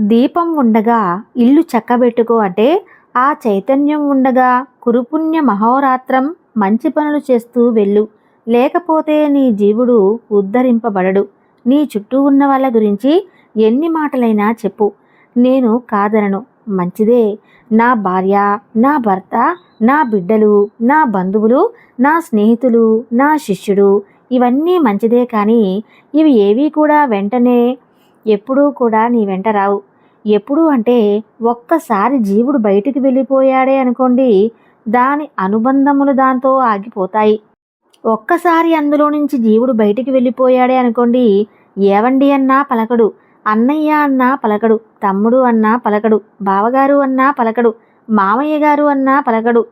దీపం ఉండగా ఇల్లు చక్కబెట్టుకో అంటే ఆ చైతన్యం ఉండగా కురుపుణ్య మహోరాత్రం మంచి పనులు చేస్తూ వెళ్ళు. లేకపోతే నీ జీవుడు ఉద్ధరింపబడడు. నీ చుట్టూ ఉన్న వాళ్ళ గురించి ఎన్ని మాటలైనా చెప్పు. నేను కాదనను. మంచిదే. నా భార్య నా భర్త నా బిడ్డలు నా బంధువులు నా స్నేహితులు నా శిష్యుడు ఇవన్నీ మంచిదే కానీ ఇవి ఏవి కూడా వెంటనే ఎప్పుడూ కూడా నీ వెంట రావు. ఎప్పుడు అంటే ఒక్కసారి జీవుడు బయటికి వెళ్ళిపోయాడే అనుకోండి దాని అనుబంధములు దాంతో ఆగిపోతాయి. ఒక్కసారి అందులో నుంచి జీవుడు బయటికి వెళ్ళిపోయాడే అనుకోండి ఏవండి అన్నా పలకడు అన్నయ్య అన్నా పలకడు తమ్ముడు అన్నా పలకడు బావగారు అన్నా పలకడు మామయ్య గారు అన్నా పలకడు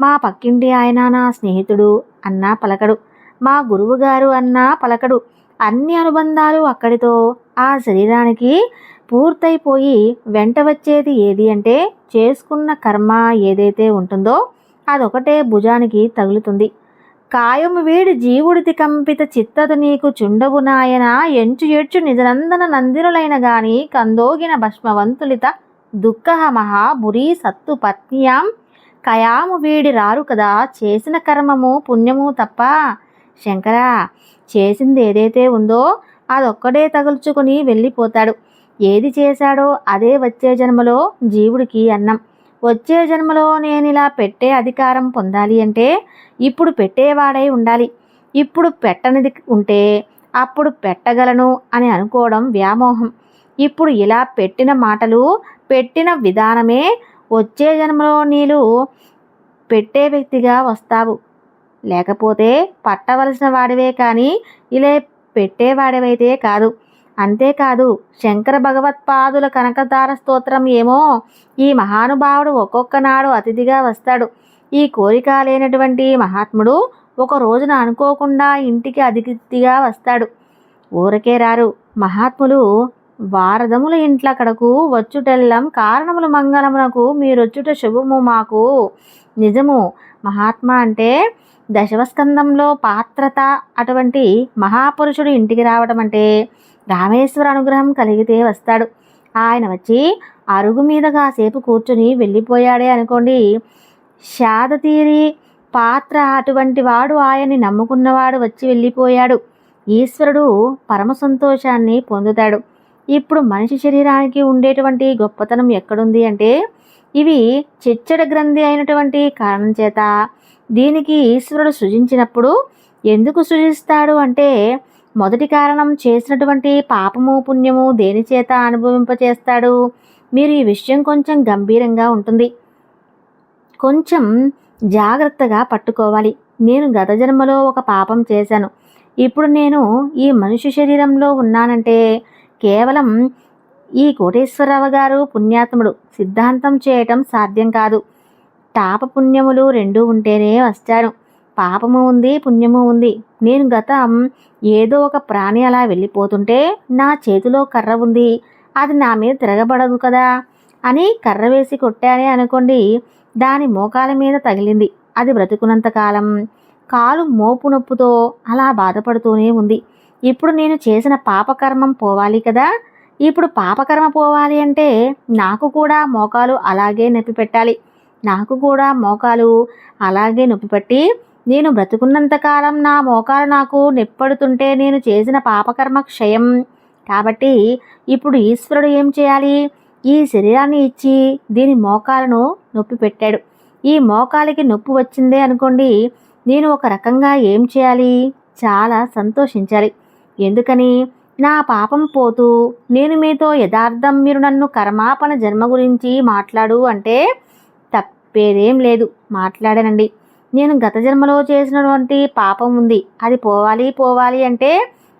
మా పక్కింటి ఆయన నా స్నేహితుడు అన్నా పలకడు మా గురువుగారు అన్నా పలకడు అన్ని అనుబంధాలు అక్కడితో ఆ శరీరానికి పూర్తయిపోయి వెంట వచ్చేది ఏది అంటే చేసుకున్న కర్మ ఏదైతే ఉంటుందో అదొకటే భుజానికి తగులుతుంది. కాయము వీడి జీవుడితి కంపిత చిత్తత నీకు చుండవు నాయన ఎంచు ఎడ్చు నిజనందన నందినులైన గాని కందోగిన భస్మవంతులిత దుఃఖ మహా బురీ సత్తు పత్నియాం. కయాము వీడి రారు కదా చేసిన కర్మము పుణ్యము తప్ప శంకరా చేసింది ఏదైతే ఉందో అదొక్కడే తగులుచుకుని వెళ్ళిపోతాడు. ఏది చేశాడో అదే వచ్చే జన్మలో జీవుడికి అన్నం. వచ్చే జన్మలో నేను ఇలా పెట్టే అధికారం పొందాలి అంటే ఇప్పుడు పెట్టేవాడై ఉండాలి. ఇప్పుడు పెట్టనిది ఉంటే అప్పుడు పెట్టగలను అని అనుకోవడం వ్యామోహం. ఇప్పుడు ఇలా పెట్టిన మాటలు పెట్టిన విధానమే వచ్చే జన్మలో నీళ్ళు పెట్టే వ్యక్తిగా వస్తావు. లేకపోతే పట్టవలసిన వాడివే కానీ ఇలా పెట్టేవాడివైతే కాదు. అంతేకాదు శంకర భగవత్పాదుల కనకధార స్తోత్రం ఏమో ఈ మహానుభావుడు ఒక్కొక్క నాడు అతిథిగా వస్తాడు. ఈ కోరిక లేనటువంటి మహాత్ముడు ఒక రోజున అనుకోకుండా ఇంటికి అతిథిగా వస్తాడు. ఊరకే రారు. మహాత్ములు వారదముల ఇంట్ల కడకు వచ్చుటెల్లం కారణములు మంగళమునకు మీరొచ్చుట శుభము మాకు. నిజము. మహాత్మా అంటే దశవస్కందంలో పాత్రత అటువంటి మహాపురుషుడు ఇంటికి రావడం అంటే రామేశ్వర అనుగ్రహం కలిగితే వస్తాడు. ఆయన వచ్చి అరుగు మీద కాసేపు కూర్చుని వెళ్ళిపోయాడే అనుకోండి. శాద తీరి పాత్ర అటువంటి వాడు ఆయన్ని నమ్ముకున్నవాడు వచ్చి వెళ్ళిపోయాడు. ఈశ్వరుడు పరమ సంతోషాన్ని పొందుతాడు. ఇప్పుడు మనిషి శరీరానికి ఉండేటువంటి గొప్పతనం ఎక్కడుంది అంటే ఇవి చిచ్చడ గ్రంథి అయినటువంటి కారణం చేత దీనికి ఈశ్వరుడు సృజించినప్పుడు ఎందుకు సృజిస్తాడు అంటే మొదటి కారణం చేసినటువంటి పాపము పుణ్యము దేని చేత అనుభవింపచేస్తాడు? మీరు ఈ విషయం కొంచెం గంభీరంగా ఉంటుంది. కొంచెం జాగ్రత్తగా పట్టుకోవాలి. నేను గత జన్మలో ఒక పాపం చేశాను. ఇప్పుడు నేను ఈ మనిషి శరీరంలో ఉన్నానంటే కేవలం ఈ కోటేశ్వరరావు గారు పుణ్యాత్ముడు. సిద్ధాంతం చేయటం సాధ్యం కాదు. తాప పుణ్యములు రెండూ ఉంటేనే వస్తాను పాపము ఉంది పుణ్యము ఉంది. నేను గతం ఏదో ఒక ప్రాణి అలా వెళ్ళిపోతుంటే నా చేతిలో కర్ర ఉంది. అది నా మీద తిరగబడదు కదా? అని కర్ర వేసి కొట్టానే అనుకోండి దాని మోకాల మీద తగిలింది. అది బ్రతుకున్నంత కాలం కాలు మోపు నొప్పుతో అలా బాధపడుతూనే ఉంది. ఇప్పుడు నేను చేసిన పాపకర్మం పోవాలి కదా? ఇప్పుడు పాపకర్మ పోవాలి అంటే నాకు కూడా మోకాలు అలాగే నొప్పి పెట్టాలి నాకు కూడా మోకాలు అలాగే నొప్పి పెట్టి నేను బ్రతుకున్నంతకాలం నా మోకాలు నాకు నిప్పడుతుంటే నేను చేసిన పాపకర్మ క్షయం. కాబట్టి ఇప్పుడు ఈశ్వరుడు ఏం చేయాలి? ఈ శరీరాన్ని ఇచ్చి దీని మోకాలను నొప్పి పెట్టాడు. ఈ మోకాలికి నొప్పి వచ్చిందే అనుకోండి నేను ఒక రకంగా ఏం చేయాలి? చాలా సంతోషించాలి. ఎందుకని? నా పాపం పోతూ నేను మీతో యథార్థం మీరు నన్ను కర్మాపణ జన్మ గురించి మాట్లాడు అంటే తప్పేదేం లేదు. మాట్లాడానండి. నేను గత జన్మలో చేసినటువంటి పాపం ఉంది. అది పోవాలి పోవాలి అంటే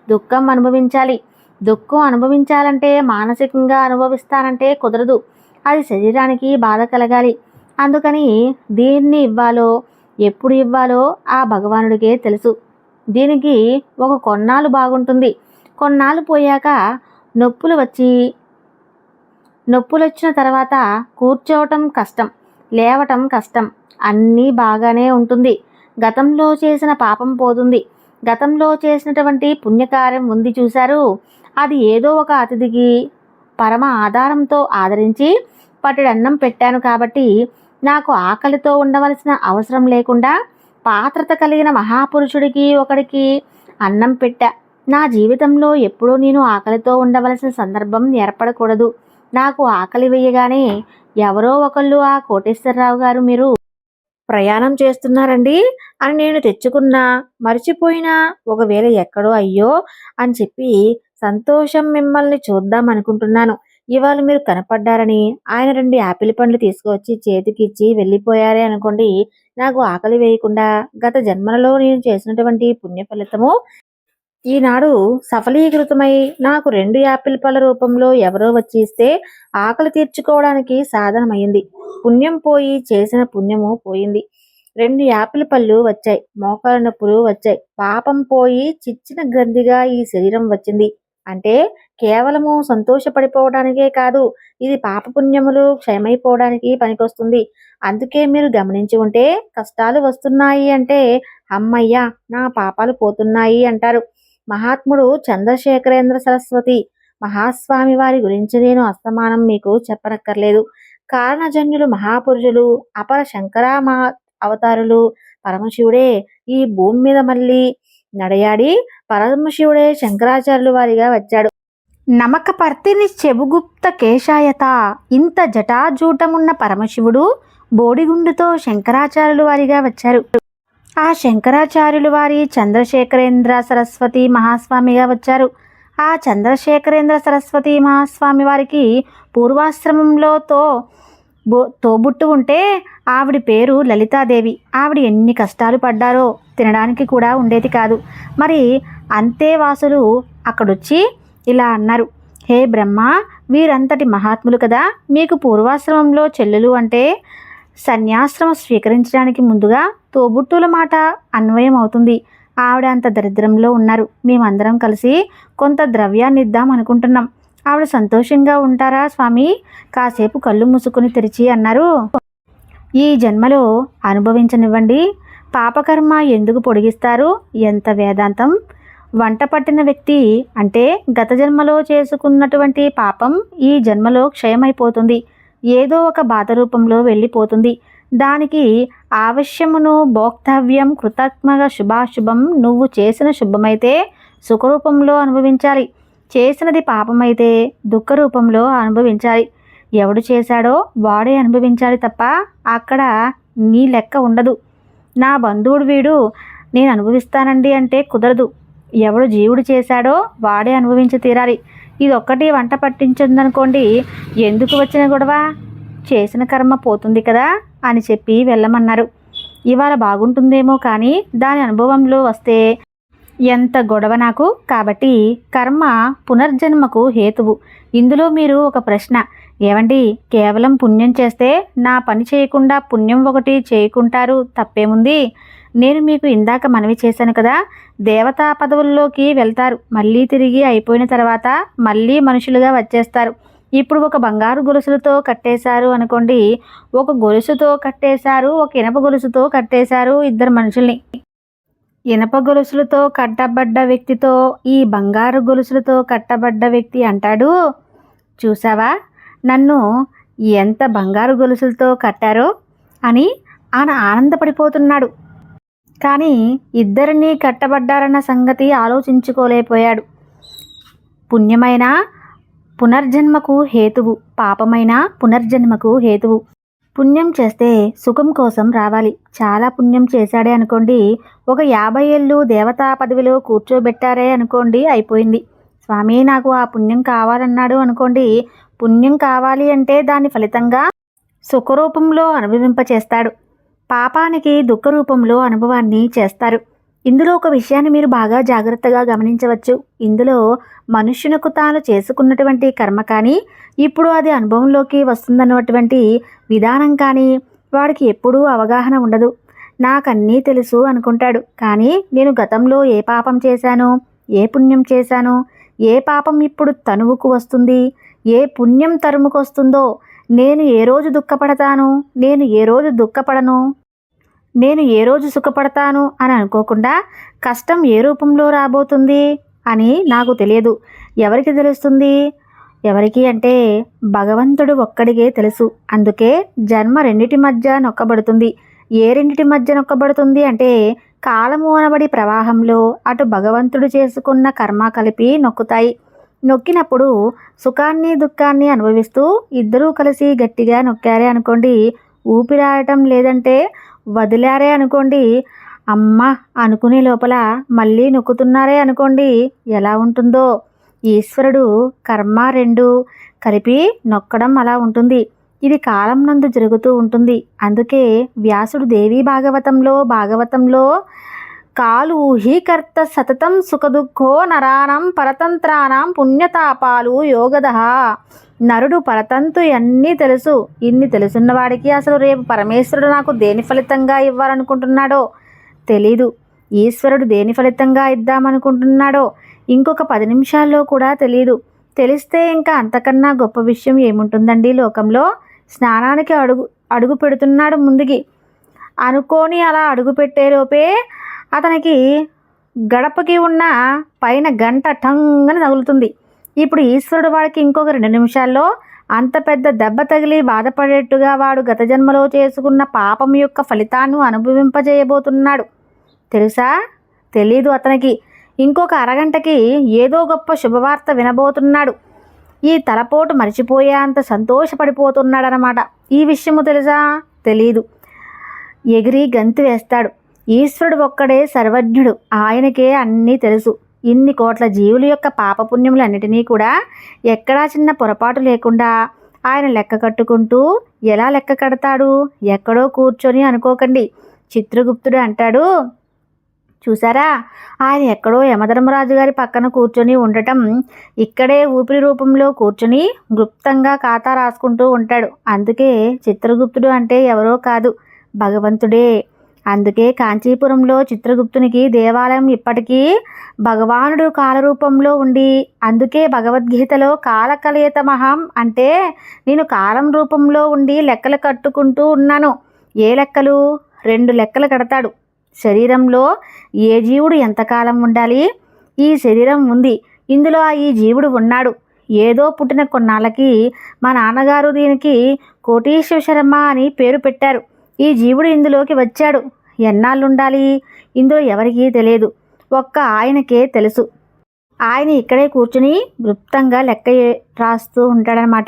దుఃఖం అనుభవించాలి. దుఃఖం అనుభవించాలంటే మానసికంగా అనుభవిస్తానంటే కుదరదు. అది శరీరానికి బాధ కలగాలి. అందుకని దీన్ని ఇవ్వాలో ఎప్పుడు ఇవ్వాలో ఆ భగవానుడికే తెలుసు. దీనికి ఒక కొన్నాళ్ళు బాగుంటుంది. కొన్నాళ్ళు పోయాక నొప్పులు వచ్చి నొప్పులు వచ్చిన తర్వాత కూర్చోవటం కష్టం లేవటం కష్టం. అన్నీ బాగానే ఉంటుంది. గతంలో చేసిన పాపం పోతుంది. గతంలో చేసినటువంటి పుణ్యకార్యం ఉంది చూశారు. అది ఏదో ఒక అతిథికి పరమ ఆధారంతో ఆదరించి పట్టుడన్నం పెట్టాను కాబట్టి నాకు ఆకలితో ఉండవలసిన అవసరం లేకుండా పాత్రత కలిగిన మహాపురుషుడికి ఒకడికి అన్నం పెట్టా. నా జీవితంలో ఎప్పుడూ నేను ఆకలితో ఉండవలసిన సందర్భం ఏర్పడకూడదు. నాకు ఆకలి వేయగానే ఎవరో ఒకళ్ళు ఆ కోటేశ్వరరావు గారు మీరు ప్రయాణం చేస్తున్నారండి అని నేను తెచ్చుకున్నా మర్చిపోయినా ఒకవేళ ఎక్కడో అయ్యో అని చెప్పి సంతోషం మిమ్మల్ని చూద్దాం అనుకుంటున్నాను. ఇవాళ మీరు కనపడ్డారని ఆయన రెండు యాపిల్ పండ్లు తీసుకువచ్చి చేతికిచ్చి వెళ్ళిపోయారే అనుకోండి నాకు ఆకలి వేయకుండా గత జన్మలలో నేను చేసినటువంటి పుణ్య ఫలితము ఈనాడు సఫలీకృతమై నాకు రెండు యాపిల్ పళ్ళ రూపంలో ఎవరో వచ్చి ఇస్తే ఆకలి తీర్చుకోవడానికి సాధనమైంది. పుణ్యం పోయి చేసిన పుణ్యము పోయింది. రెండు యాపిల్ పళ్ళు వచ్చాయి. మోకాల నొప్పులు వచ్చాయి. పాపం పోయి చిచ్చిన గ్రంథిగా ఈ శరీరం వచ్చింది. అంటే కేవలము సంతోషపడిపోవడానికే కాదు ఇది పాపపుణ్యములు క్షయమైపోవడానికి పనికొస్తుంది. అందుకే మీరు గమనించి ఉంటే కష్టాలు వస్తున్నాయి అంటే అమ్మయ్య నా పాపాలు పోతున్నాయి అంటారు. మహాత్ముడు చంద్రశేఖరేంద్ర సరస్వతి మహాస్వామి వారి గురించి నేను అస్తమానం మీకు చెప్పనక్కర్లేదు. కారణజన్యులు మహాపురుషులు అపర శంకరా మహా అవతారులు పరమశివుడే ఈ భూమి మీద మళ్ళీ నడయాడి పరమశివుడే శంకరాచార్యులు వారిగా వచ్చాడు. నమకపర్తిని చెబుగుప్త కేశాయత. ఇంత జటాజూటమున్న పరమశివుడు బోడిగుండుతో శంకరాచార్యులు వారిగా వచ్చారు. ఆ శంకరాచార్యులు వారి చంద్రశేఖరేంద్ర సరస్వతి మహాస్వామిగా వచ్చారు. ఆ చంద్రశేఖరేంద్ర సరస్వతి మహాస్వామి వారికి పూర్వాశ్రమంలోతో బో తోబుట్టు ఉంటే ఆవిడ పేరు లలితాదేవి. ఆవిడ ఎన్ని కష్టాలు పడ్డారో తినడానికి కూడా ఉండేది కాదు. మరి అంతేవాసులు అక్కడొచ్చి ఇలా అన్నారు. హే బ్రహ్మ వీరంతటి మహాత్ములు కదా మీకు పూర్వాశ్రమంలో చెల్లెలు అంటే సన్యాశ్రమం స్వీకరించడానికి ముందుగా తోబుట్టుల మాట అన్వయం అవుతుంది ఆవిడ అంత దరిద్రంలో ఉన్నారు. మేమందరం కలిసి కొంత ద్రవ్యాన్ని ఇద్దాం అనుకుంటున్నాం. ఆవిడ సంతోషంగా ఉంటారా స్వామి? కాసేపు కళ్ళు మూసుకుని తెరిచి అన్నారు. ఈ జన్మలో అనుభవించనివ్వండి. పాపకర్మ ఎందుకు పొడిగిస్తారు? ఎంత వేదాంతం. వంట పట్టిన వ్యక్తి అంటే గత జన్మలో చేసుకున్నటువంటి పాపం ఈ జన్మలో క్షయమైపోతుంది. ఏదో ఒక బాధ రూపంలో వెళ్ళిపోతుంది. దానికి ఆవశ్యమును భోక్తవ్యం కృతజ్ఞ శుభాశుభం నువ్వు చేసిన శుభమైతే సుఖరూపంలో అనుభవించాలి. చేసినది పాపమైతే దుఃఖ రూపంలో అనుభవించాలి. ఎవడు చేశాడో వాడే అనుభవించాలి తప్ప అక్కడ నీ లెక్క ఉండదు. నా బంధువుడు వీడు నేను అనుభవిస్తానండి అంటే కుదరదు. ఎవడు జీవుడు చేశాడో వాడే అనుభవించి తీరాలి. ఇది ఒక్కటి వంట పట్టించిందనుకోండి. ఎందుకు వచ్చిన గొడవ? చేసిన కర్మ పోతుంది కదా అని చెప్పి వెళ్ళమన్నారు. ఇవాళ బాగుంటుందేమో కానీ దాని అనుభవంలో వస్తే ఎంత గొడవ నాకు? కాబట్టి కర్మ పునర్జన్మకు హేతువు. ఇందులో మీరు ఒక ప్రశ్న. ఏమండి కేవలం పుణ్యం చేస్తే నా పని చేయకుండా పుణ్యం ఒకటి చేయకుంటారు తప్పేముంది? నేను మీకు ఇందాక మనవి చేశాను కదా దేవతా పదవుల్లోకి వెళ్తారు. మళ్ళీ తిరిగి అయిపోయిన తర్వాత మళ్ళీ మనుషులుగా వచ్చేస్తారు. ఇప్పుడు ఒక బంగారు గొలుసులతో కట్టేశారు అనుకోండి ఒక గొలుసుతో కట్టేశారు ఒక ఇనప గొలుసుతో కట్టేశారు ఇద్దరు మనుషుల్ని. ఇనప గొలుసులతో కట్టబడ్డ వ్యక్తితో ఈ బంగారు గొలుసులతో కట్టబడ్డ వ్యక్తి అంటాడు. చూసావా నన్ను ఎంత బంగారు గొలుసులతో కట్టారో అని ఆయన ఆనందపడిపోతున్నాడు. కానీ ఇద్దరినీ కట్టబడ్డారన్న సంగతి ఆలోచించుకోలేకపోయాడు. పుణ్యమైన పునర్జన్మకు హేతువు పాపమైన పునర్జన్మకు హేతువు. పుణ్యం చేస్తే సుఖం కోసం రావాలి. చాలా పుణ్యం చేశాడే అనుకోండి ఒక యాభై ఏళ్ళు దేవతా పదవిలో కూర్చోబెట్టారే అనుకోండి అయిపోయింది. స్వామి నాకు ఆ పుణ్యం కావాలన్నాడు అనుకోండి పుణ్యం కావాలి అంటే దాని ఫలితంగా సుఖరూపంలో అనుభవింపచేస్తాడు. పాపానికి దుఃఖ రూపంలో అనుభవాన్ని చేస్తారు. ఇందులో ఒక విషయాన్ని మీరు బాగా జాగ్రత్తగా గమనించవచ్చు. ఇందులో మనుష్యునకు తాను చేసుకున్నటువంటి కర్మ కానీ ఇప్పుడు అది అనుభవంలోకి వస్తుందన్నటువంటి విధానం కానీ వాడికి ఎప్పుడూ అవగాహన ఉండదు. నాకన్నీ తెలుసు అనుకుంటాడు. కానీ నేను గతంలో ఏ పాపం చేశాను ఏ పుణ్యం చేశాను ఏ పాపం ఇప్పుడు తనువుకు వస్తుంది ఏ పుణ్యం తరుముకు వస్తుందో నేను ఏ రోజు దుఃఖపడతాను నేను ఏ రోజు దుఃఖపడను నేను ఏ రోజు సుఖపడతాను అని అనుకోకుండా కష్టం ఏ రూపంలో రాబోతుంది అని నాకు తెలియదు. ఎవరికి తెలుస్తుంది? ఎవరికి అంటే భగవంతుడు ఒక్కడికే తెలుసు. అందుకే జన్మ రెండిటి మధ్య నొక్కబడుతుంది. ఏ రెండిటి మధ్య నొక్కబడుతుంది అంటే కాలము అనబడి ప్రవాహంలో అటు భగవంతుడు చేసుకున్న కర్మ కలిపి నొక్కుతాయి. నొక్కినప్పుడు సుఖాన్ని దుఃఖాన్ని అనుభవిస్తూ ఇద్దరూ కలిసి గట్టిగా నొక్కారే అనుకోండి. ఊపిరాడటం లేదంటే వదిలారే అనుకోండి. అమ్మ అనుకునే లోపల మళ్ళీ నొక్కుతున్నారే అనుకోండి. ఎలా ఉంటుందో? ఈశ్వరుడు కర్మ రెండు కలిపి నొక్కడం అలా ఉంటుంది. ఇది కాలం నందు జరుగుతూ ఉంటుంది. అందుకే వ్యాసుడు దేవీ భాగవతంలో భాగవతంలో కాలు ఊహీకర్త సతతం సుఖదుఖో నరానం పరతంత్రానం పుణ్యతాపాలు యోగద. నరుడు పరతంతు అన్నీ తెలుసు? ఇన్ని తెలుసున్నవాడికి అసలు రేపు పరమేశ్వరుడు నాకు దేని ఫలితంగా ఇవ్వాలనుకుంటున్నాడో తెలీదు. ఈశ్వరుడు దేని ఫలితంగా ఇద్దామనుకుంటున్నాడో ఇంకొక పది నిమిషాల్లో కూడా తెలియదు తెలిస్తే ఇంకా అంతకన్నా గొప్ప విషయం ఏముంటుందండి లోకంలో? స్నానానికి అడుగు అడుగు పెడుతున్నాడు ముందుకి. అనుకోని అలా అడుగు పెట్టేలోపే అతనికి గడపకి ఉన్న పైన గంట టంగని తగులుతుంది. ఇప్పుడు ఈశ్వరుడు వాడికి ఇంకొక రెండు నిమిషాల్లో అంత పెద్ద దెబ్బ తగిలి బాధపడేట్టుగా వాడు గత జన్మలో చేసుకున్న పాపం యొక్క ఫలితాన్ని అనుభవింపజేయబోతున్నాడు. తెలుసా? తెలీదు అతనికి. ఇంకొక అరగంటకి ఏదో గొప్ప శుభవార్త వినబోతున్నాడు. ఈ తలపోటు మర్చిపోయేంత సంతోషపడిపోతున్నాడనమాట. ఈ విషయము తెలుసా? తెలీదు. ఎగిరి గంతు వేస్తాడు. ఈశ్వరుడు ఒక్కడే సర్వజ్ఞుడు. ఆయనకే అన్నీ తెలుసు. ఇన్ని కోట్ల జీవుల యొక్క పాపపుణ్యములన్నిటినీ కూడా ఎక్కడా చిన్న పొరపాటు లేకుండా ఆయన లెక్క కట్టుకుంటూ ఎలా లెక్క కడతాడు? ఎక్కడో కూర్చొని అనుకోకండి. చిత్రగుప్తుడు అంటాడు చూసారా ఆయన ఎక్కడో యమధర్మరాజు గారి పక్కన కూర్చొని ఉండటం ఇక్కడే ఊపిరి రూపంలో కూర్చొని గుప్తంగా ఖాతా రాసుకుంటూ ఉంటాడు. అందుకే చిత్రగుప్తుడు అంటే ఎవరో కాదు. భగవంతుడే. అందుకే కాంచీపురంలో చిత్రగుప్తునికి దేవాలయం ఇప్పటికీ భగవానుడు కాలరూపంలో ఉండి అందుకే భగవద్గీతలో కాలకలయత మహం అంటే నేను కాలం రూపంలో ఉండి లెక్కలు కట్టుకుంటూ ఉన్నాను. ఏ లెక్కలు? రెండు లెక్కలు కడతాడు. శరీరంలో ఏ జీవుడు ఎంతకాలం ఉండాలి? ఈ శరీరం ఉంది. ఇందులో ఈ జీవుడు ఉన్నాడు. ఏదో పుట్టిన కొన్నాళ్ళకి మా నాన్నగారు దీనికి కోటీశ్వర శర్మ అని పేరు పెట్టారు. ఈ జీవుడు ఇందులోకి వచ్చాడు. ఎన్నాళ్ళు ఉండాలి ఇందులో ఎవరికీ తెలియదు. ఒక్క ఆయనకే తెలుసు. ఆయన ఇక్కడే కూర్చుని వృప్తంగా లెక్క రాస్తూ ఉంటాడనమాట.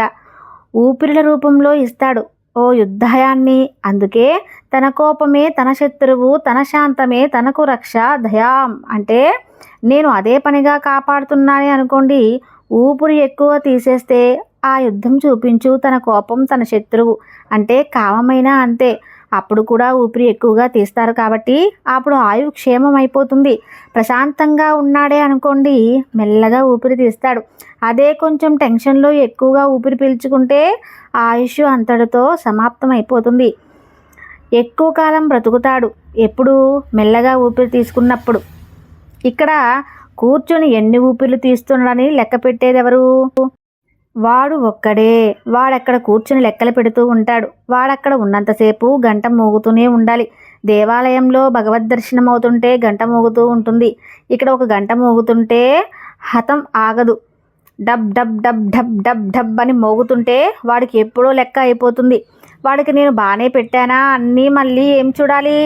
ఊపిరిల రూపంలో ఇస్తాడు. ఓ యుద్ధయాన్ని. అందుకే తన కోపమే తన శత్రువు తన శాంతమే తనకు రక్ష దయాం. అంటే నేను అదే పనిగా కాపాడుతున్నానే అనుకోండి ఊపిరి ఎక్కువ తీసేస్తే ఆ యుద్ధం చూపించు తన కోపం తన శత్రువు. అంటే కామమైనా అంతే. అప్పుడు కూడా ఊపిరి ఎక్కువగా తీస్తారు కాబట్టి అప్పుడు ఆయు క్షేమం అయిపోతుంది. ప్రశాంతంగా ఉన్నాడే అనుకోండి మెల్లగా ఊపిరి తీస్తాడు. అదే కొంచెం టెన్షన్లో ఎక్కువగా ఊపిరి పీల్చుకుంటే ఆయుష్ అంతటితో సమాప్తం అయిపోతుంది ఎక్కువ కాలం బ్రతుకుతాడు ఎప్పుడు మెల్లగా ఊపిరి తీసుకున్నప్పుడు. ఇక్కడ కూర్చొని ఎన్ని ఊపిర్లు తీస్తున్నాడని లెక్క పెట్టేది ఎవరు వాడు ఒక్కడే. వాడక్కడ కూర్చుని లెక్కలు పెడుతూ ఉంటాడు. వాడక్కడ ఉన్నంతసేపు గంట మోగుతూనే ఉండాలి. దేవాలయంలో భగవద్ దర్శనం అవుతుంటే గంట మోగుతూ ఉంటుంది. ఇక్కడ ఒక గంట మోగుతుంటే హతం ఆగదు. డబ్ డబ్ డబ్ డబ్ డబ్ డబ్ అని మోగుతుంటే వాడికి ఎప్పుడో లెక్క అయిపోతుంది. వాడికి నేను బాగానే పెట్టానా? అన్నీ మళ్ళీ ఏం చూడాలి?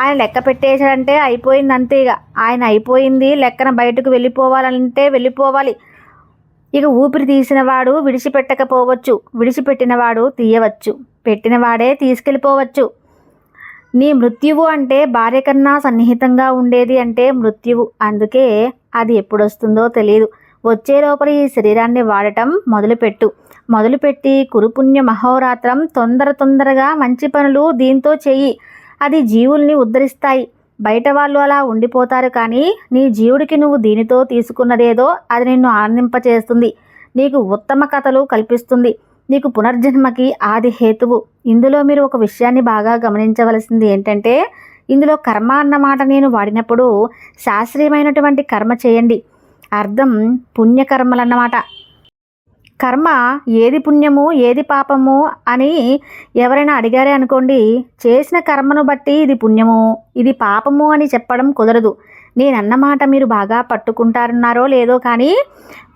ఆయన లెక్క పెట్టేశాడంటే అయిపోయింది అంతే ఇక ఆయన అయిపోయింది లెక్కన బయటకు వెళ్ళిపోవాలంటే వెళ్ళిపోవాలి. ఇక ఊపిరి తీసినవాడు విడిచిపెట్టకపోవచ్చు విడిచిపెట్టినవాడు తీయవచ్చు పెట్టినవాడే తీసుకెళ్ళిపోవచ్చు. నీ మృత్యువు అంటే భార్య కన్నా సన్నిహితంగా ఉండేది అంటే మృత్యువు. అందుకే అది ఎప్పుడొస్తుందో తెలియదు వచ్చే లోపల ఈ శరీరాన్ని వాడటం మొదలుపెట్టు. మొదలుపెట్టి కురుపుణ్య మహోరాత్రం తొందర తొందరగా మంచి పనులు దీంతో చెయ్యి. అది జీవుల్ని ఉద్ధరిస్తాయి. బయట వాళ్ళు అలా ఉండిపోతారు కానీ నీ జీవుడికి నువ్వు దీనితో తీసుకున్నదేదో అది నిన్ను ఆనందింపచేస్తుంది. నీకు ఉత్తమ కథలు కల్పిస్తుంది. నీకు పునర్జన్మకి ఆది హేతువు. ఇందులో మీరు ఒక విషయాన్ని బాగా గమనించవలసింది ఏంటంటే ఇందులో కర్మ అన్నమాట నేను వాడినప్పుడు శాస్త్రీయమైనటువంటి కర్మ చేయండి. అర్థం పుణ్యకర్మలన్నమాట. కర్మ ఏది పుణ్యము ఏది పాపము అని ఎవరైనా అడిగారే అనుకోండి చేసిన కర్మను బట్టి ఇది పుణ్యము ఇది పాపము అని చెప్పడం కుదరదు. నేనన్నమాట మీరు బాగా పట్టుకుంటారన్నారో లేదో కానీ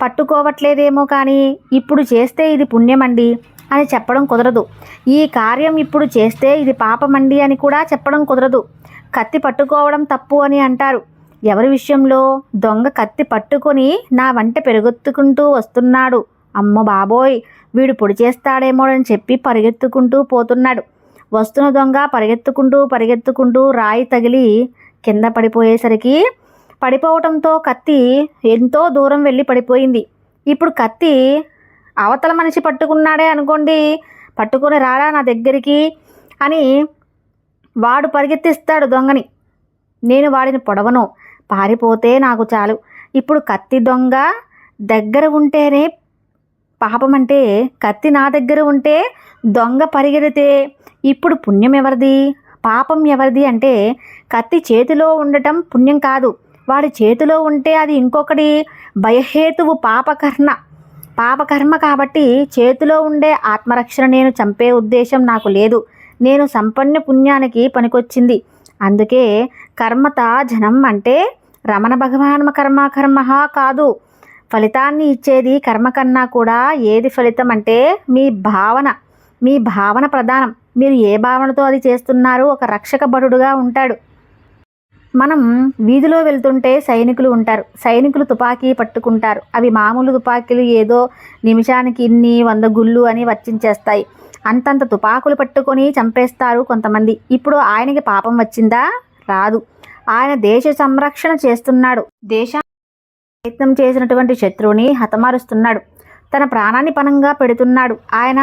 పట్టుకోవట్లేదేమో కానీ ఇప్పుడు చేస్తే ఇది పుణ్యమండి అని చెప్పడం కుదరదు. ఈ కార్యం ఇప్పుడు చేస్తే ఇది పాపమండి అని కూడా చెప్పడం కుదరదు. కత్తి పట్టుకోవడం తప్పు అని అంటారు. ఎవరి విషయంలో? దొంగ కత్తి పట్టుకొని నా వంట పెరుగొత్తుకుంటూ వస్తున్నాడు. అమ్మ బాబోయ్ వీడు పొడి చేస్తాడేమోనని చెప్పి పరిగెత్తుకుంటూ పోతున్నాడు. వస్తున్న దొంగ పరిగెత్తుకుంటూ పరిగెత్తుకుంటూ రాయి తగిలి కింద పడిపోయేసరికి పడిపోవటంతో కత్తి ఎంతో దూరం వెళ్ళి పడిపోయింది. ఇప్పుడు కత్తి అవతల మనిషి పట్టుకున్నాడే అనుకోండి పట్టుకొని రారా నా దగ్గరికి అని వాడు పరిగెత్తిస్తాడు దొంగని. నేను వాడిని పొడవను పారిపోతే నాకు చాలు. ఇప్పుడు కత్తి దొంగ దగ్గర ఉంటేనే పాపం అంటే కత్తి నా దగ్గర ఉంటే దొంగ పరిగెడితే ఇప్పుడు పుణ్యం ఎవరిది? పాపం ఎవరిది అంటే కత్తి చేతిలో ఉండటం పుణ్యం కాదు. వాడి చేతిలో ఉంటే అది ఇంకొకటి భయహేతువు పాపకర్మ. పాపకర్మ కాబట్టి చేతిలో ఉండే ఆత్మరక్షణ నేను చంపే ఉద్దేశం నాకు లేదు. నేను సంపన్న పుణ్యానికి పనికొచ్చింది. అందుకే కర్మత జనం అంటే రమణ భగవాన్ కర్మ కర్మ కాదు. ఫలితాన్ని ఇచ్చేది కర్మ కన్నా కూడా ఏది ఫలితం అంటే మీ భావన మీ భావన ప్రధానం. మీరు ఏ భావనతో అది చేస్తున్నారు ఒక రక్షక భటుడుగా ఉంటాడు. మనం వీధిలో వెళ్తుంటే సైనికులు ఉంటారు. సైనికులు తుపాకీ పట్టుకుంటారు. అవి మామూలు తుపాకీలు ఏదో నిమిషానికి ఇన్ని వంద గుళ్ళు అని వర్చించేస్తాయి అంతంత తుపాకులు పట్టుకొని చంపేస్తారు కొంతమంది. ఇప్పుడు ఆయనకి పాపం వచ్చిందా? రాదు. ఆయన దేశ సంరక్షణ చేస్తున్నాడు. దేశ ప్రయత్నం చేసినటువంటి శత్రువుని హతమారుస్తున్నాడు. తన ప్రాణాన్ని పణంగా పెడుతున్నాడు. ఆయన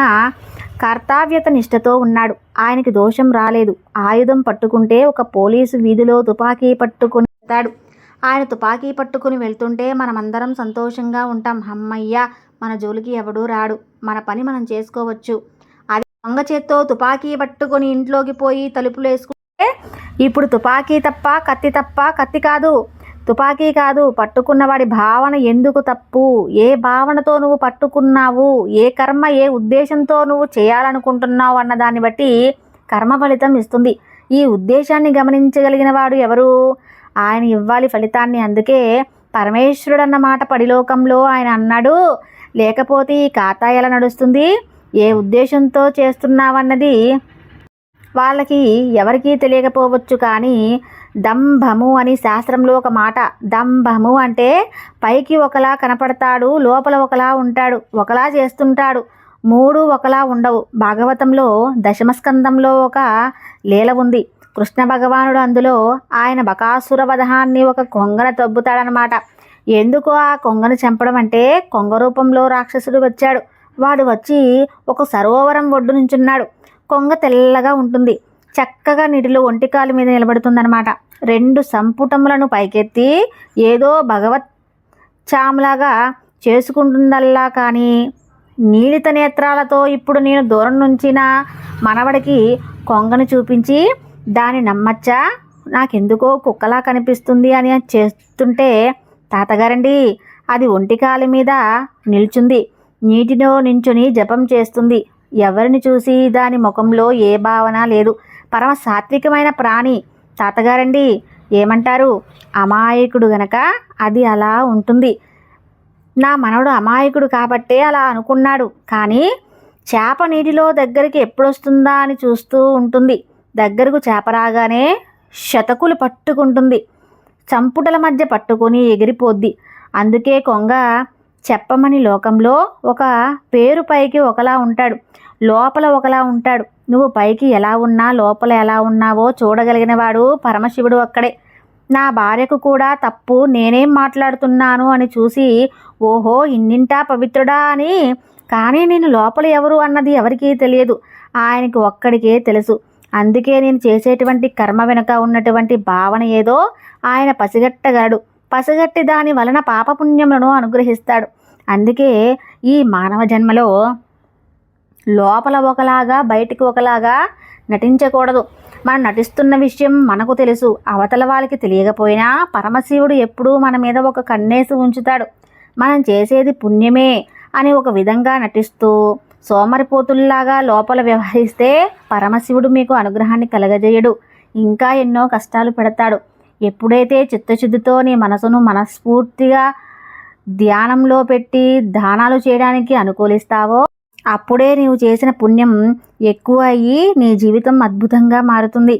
కర్తవ్యత నిష్ఠతో ఉన్నాడు. ఆయనకి దోషం రాలేదు. ఆయుధం పట్టుకుంటే ఒక పోలీసు వీధిలో తుపాకీ పట్టుకుని వెళ్తాడు. ఆయన తుపాకీ పట్టుకుని వెళ్తుంటే మనమందరం సంతోషంగా ఉంటాం. అమ్మయ్య మన జోలికి ఎవడూ రాడు. మన పని మనం చేసుకోవచ్చు. అది దొంగ చేత్తో తుపాకీ పట్టుకొని ఇంట్లోకి పోయి తలుపులు వేసుకుంటే ఇప్పుడు తుపాకీ తప్ప కత్తి తప్ప కత్తి కాదు. తుపాకీ కాదు పట్టుకున్నవాడి భావన ఎందుకు తప్పు? ఏ భావనతో నువ్వు పట్టుకున్నావు? ఏ కర్మ ఏ ఉద్దేశంతో నువ్వు చేయాలనుకుంటున్నావు అన్న దాన్ని బట్టి కర్మ ఫలితం ఇస్తుంది. ఈ ఉద్దేశాన్ని గమనించగలిగిన వాడు ఎవరు? ఆయన ఇవ్వాలి ఫలితాన్ని. అందుకే పరమేశ్వరుడు అన్నమాట పడిలోకంలో ఆయన అన్నాడు. లేకపోతే ఈ ఖాతా ఎలా నడుస్తుంది. ఏ ఉద్దేశంతో చేస్తున్నావన్నది వాళ్ళకి ఎవరికీ తెలియకపోవచ్చు కానీ దంభము అని శాస్త్రంలో ఒక మాట దంభము అంటే పైకి ఒకలా కనపడతాడు లోపల ఒకలా ఉంటాడు ఒకలా చేస్తుంటాడు. మూడు ఒకలా ఉండవు. భాగవతంలో దశమస్కందంలో ఒక లీల ఉంది. కృష్ణ భగవానుడు అందులో ఆయన బకాసుర వధహాన్ని ఒక కొంగన తబ్బుతాడనమాట ఎందుకు ఆ కొంగను చంపడం అంటే కొంగ రూపంలో రాక్షసుడు వచ్చాడు. వాడు వచ్చి ఒక సరోవరం ఒడ్డు నుంచున్నాడు. కొంగ తెల్లగా ఉంటుంది. చక్కగా నీటిలో ఒంటికాలు మీద నిలబడుతుందనమాట రెండు సంపుటములను పైకెత్తి ఏదో భగవత్ చాములాగా చేసుకుంటుందల్లా కానీ నీలిత నేత్రాలతో ఇప్పుడు నేను దూరం నుంచిన మనవడికి కొంగను చూపించి దాన్ని నమ్మచ్చా? నాకెందుకో కుక్కలా కనిపిస్తుంది అని చేస్తుంటే తాతగారండి అది ఒంటికాలి మీద నిల్చుంది. నీటిలో నించుని జపం చేస్తుంది. ఎవరిని చూసి దాని ముఖంలో ఏ భావన లేదు. పరమ సాత్వికమైన ప్రాణి. తాతగారండి ఏమంటారు? అమాయకుడు గనక అది అలా ఉంటుంది. నా మనవడు అమాయకుడు కాబట్టే అలా అనుకున్నాడు. కానీ చేప నీటిలో దగ్గరికి ఎప్పుడొస్తుందా అని చూస్తూ ఉంటుంది. దగ్గరకు చేప రాగానే శతకులు పట్టుకుంటుంది. చంపుటల మధ్య పట్టుకొని ఎగిరిపోద్ది. అందుకే కొంగ చెప్పమని లోకంలో ఒక పేరు పైకి ఒకలా ఉంటాడు. లోపల ఒకలా ఉంటాడు. నువ్వు పైకి ఎలా ఉన్నా లోపల ఎలా ఉన్నావో చూడగలిగినవాడు పరమశివుడు అక్కడే. నా భార్యకు కూడా తప్పు నేనేం మాట్లాడుతున్నాను అని చూసి ఓహో ఇన్నింటా పవిత్రుడా అని. కానీ నేను లోపల ఎవరు అన్నది ఎవరికీ తెలియదు. ఆయనకి ఒక్కడికే తెలుసు. అందుకే నేను చేసేటువంటి కర్మ వెనుక ఉన్నటువంటి భావన ఏదో ఆయన పసిగట్టగలడు పసిగట్టి దాని వలన పాపపుణ్యములను అనుగ్రహిస్తాడు. అందుకే ఈ మానవ జన్మలో లోపల ఒకలాగా బయటికి ఒకలాగా నటించకూడదు. మనం నటిస్తున్న విషయం మనకు తెలుసు. అవతల వాళ్ళకి తెలియకపోయినా పరమశివుడు ఎప్పుడూ మన మీద ఒక కన్నేసి ఉంచుతాడు. మనం చేసేది పుణ్యమే అని ఒక విధంగా నటిస్తూ సోమరిపోతుల్లాగా లోపల వ్యవహరిస్తే పరమశివుడు మీకు అనుగ్రహాన్ని కలగజేయడు. ఇంకా ఎన్నో కష్టాలు పెడతాడు. ఎప్పుడైతే చిత్తశుద్ధితో నీ మనసును మనస్ఫూర్తిగా ధ్యానంలో పెట్టి దానాలు చేయడానికి అనుకూలిస్తావో అప్పుడే నీవు చేసిన పుణ్యం ఎక్కువ అయ్యి నీ జీవితం అద్భుతంగా మారుతుంది.